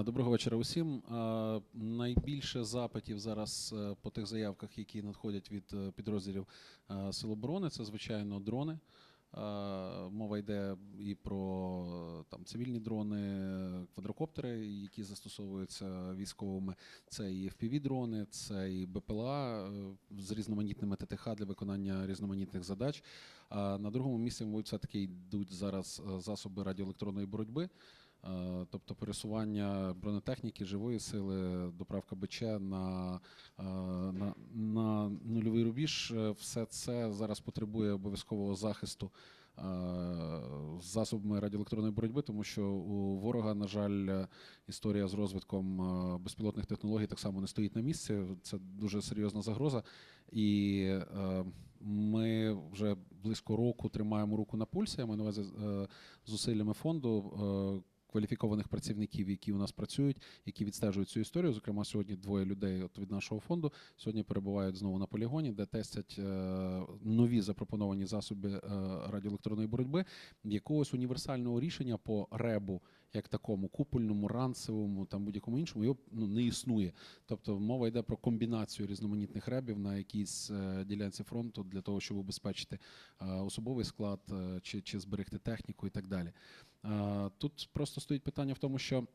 Е, Доброго вечора усім. Е, Найбільше запитів зараз е, по тих заявках, які надходять від підрозділів Сил оборони, це звичайно дрони. Мова йде і про там цивільні дрони, квадрокоптери, які застосовуються військовими. Це і FPV-дрони, це і БПЛА з різноманітними ТТХ для виконання різноманітних задач. А на другому місці, мабуть, все-таки йдуть зараз засоби радіоелектронної боротьби. Е, Тобто пересування бронетехніки, живої сили, доправка БЧ на, е, на, на нульовий рубіж, е, все це зараз потребує обов'язкового захисту засобами радіоелектронної боротьби, тому що у ворога, на жаль, історія з розвитком безпілотних технологій так само не стоїть на місці. Це дуже серйозна загроза. І ми вже близько року тримаємо руку на пульсі. Я маю на увазі зусиллями фонду. Кваліфікованих працівників, які у нас працюють, які відстежують цю історію. Зокрема, сьогодні двоє людей от від нашого фонду сьогодні перебувають знову на полігоні, де тестять е, нові запропоновані засоби е, радіоелектронної боротьби. Якогось універсального рішення по ребу, як такому, купольному, ранцевому, там будь-якому іншому, його ну, не існує. Тобто мова йде про комбінацію різноманітних ребів на якійсь е, ділянці фронту для того, щоб убезпечити е, особовий склад чи, чи зберегти техніку і так далі. Е, Тут просто стоїть питання в тому, що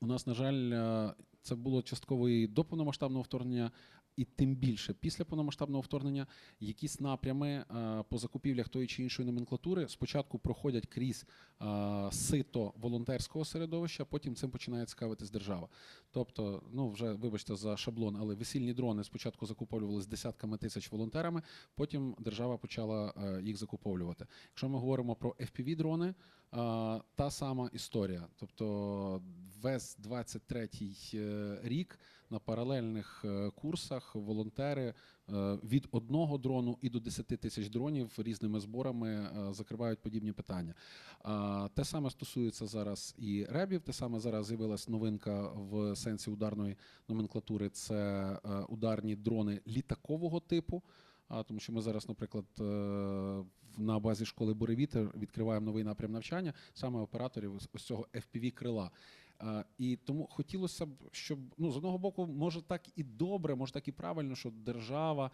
у нас, на жаль, е, це було частково і до повномасштабного вторгнення, і тим більше після повномасштабного вторгнення якісь напрями е, по закупівлях тої чи іншої номенклатури спочатку проходять крізь е, сито волонтерського середовища, потім цим починає цікавитись держава. Тобто, ну вже вибачте за шаблон, але весільні дрони спочатку закуповувалися десятками тисяч волонтерами, потім держава почала е, їх закуповувати. Якщо ми говоримо про fpv дрони та сама історія. Тобто весь 23-й е, рік на паралельних е, курсах волонтери е, від одного дрону і до 10 тисяч дронів різними зборами закривають подібні питання. Те саме стосується зараз і ребів. Те саме зараз з'явилась новинка в сенсі ударної номенклатури. Це ударні дрони літакового типу. А тому, що ми зараз, наприклад, на базі школи Буревітер відкриваємо новий напрям навчання саме операторів ось цього fpv крила. І тому хотілося б, щоб ну з одного боку, може так і добре, може так і правильно, що держава,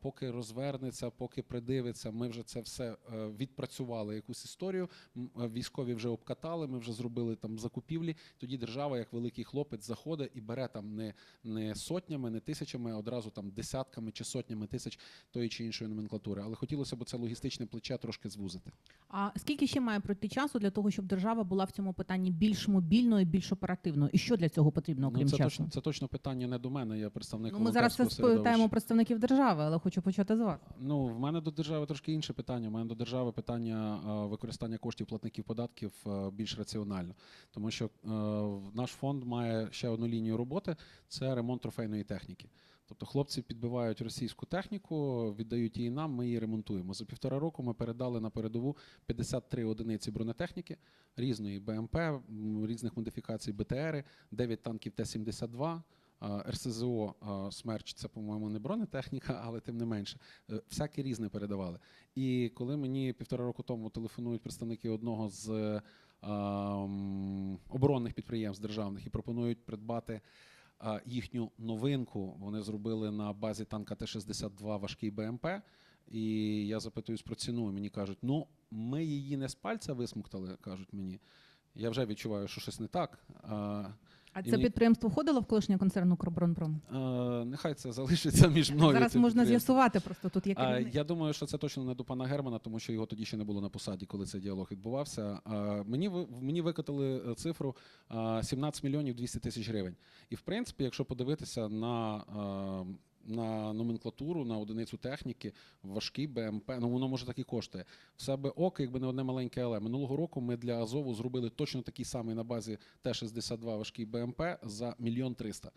поки розвернеться, поки придивиться, ми вже це все е, відпрацювали якусь історію. е, Військові вже обкатали, ми вже зробили там закупівлі. Тоді держава, як великий хлопець, заходить і бере там не, не сотнями, не тисячами, а одразу там десятками чи сотнями тисяч тої чи іншої номенклатури. Але хотілося б це логістичне плече трошки звузити. А скільки ще має пройти часу для того, щоб держава була в цьому питанні більш мобільною, більш оперативною? І що для цього потрібно, окрім Ну, це часу? точно це точно питання не до мене. Я представник Ну, ми зараз це спитаємо представників держави, але хочу почати з вас. Ну, в мене до держави трошки інше питання. У мене до держави питання е, використання коштів платників податків е, більш раціонально. Тому що е, в- наш фонд має ще одну лінію роботи це ремонт трофейної техніки. Тобто хлопці підбивають російську техніку, віддають її нам, ми її ремонтуємо. За півтора року ми передали на передову 53 одиниці бронетехніки різної БМП, різних модифікацій БТРи, 9 танків Т-72, РСЗО а, Смерч це, по-моєму, не бронетехніка, але тим не менше. Е, Всяке різне передавали. І коли мені півтора року тому телефонують представники одного з е, оборонних підприємств державних і пропонують придбати їхню новинку, вони зробили на базі танка Т-62 важкий БМП. І я запитуюсь про ціну. Мені кажуть, ну ми її не з пальця висмоктали, кажуть мені. Я вже відчуваю, що щось не так. А, це мені- підприємство входило в колишній концерн «Укроборонпром»? Е, нехай це залишиться між мною. Зараз можна з'ясувати, просто тут Як е, я думаю, що це точно не до пана Германа, тому що його тоді ще не було на посаді, коли цей діалог відбувався. Е, мені мені викотили е, цифру а, 17 мільйонів 200 тисяч гривень. І в принципі, якщо подивитися на, на номенклатуру, на одиницю техніки, важкий БМП, ну воно може так і коштує. Все би ок, якби не одне маленьке але. Минулого року ми для Азову зробили точно такий самий на базі Т-62 важкий БМП за мільйон триста.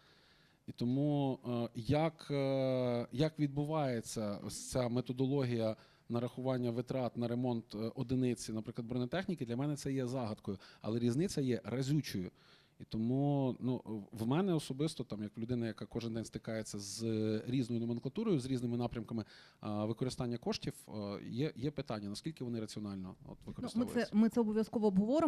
І тому е, як, е, як відбувається ця методологія нарахування витрат на ремонт е, одиниці, наприклад, бронетехніки, для мене це є загадкою, але різниця є разючою. І тому ну, в мене особисто, там, як людина, яка кожен день стикається з різною номенклатурою, з різними напрямками а, використання коштів, е, є, є питання, наскільки вони раціонально от, Ну, ми це ми це обов'язково обговоримо.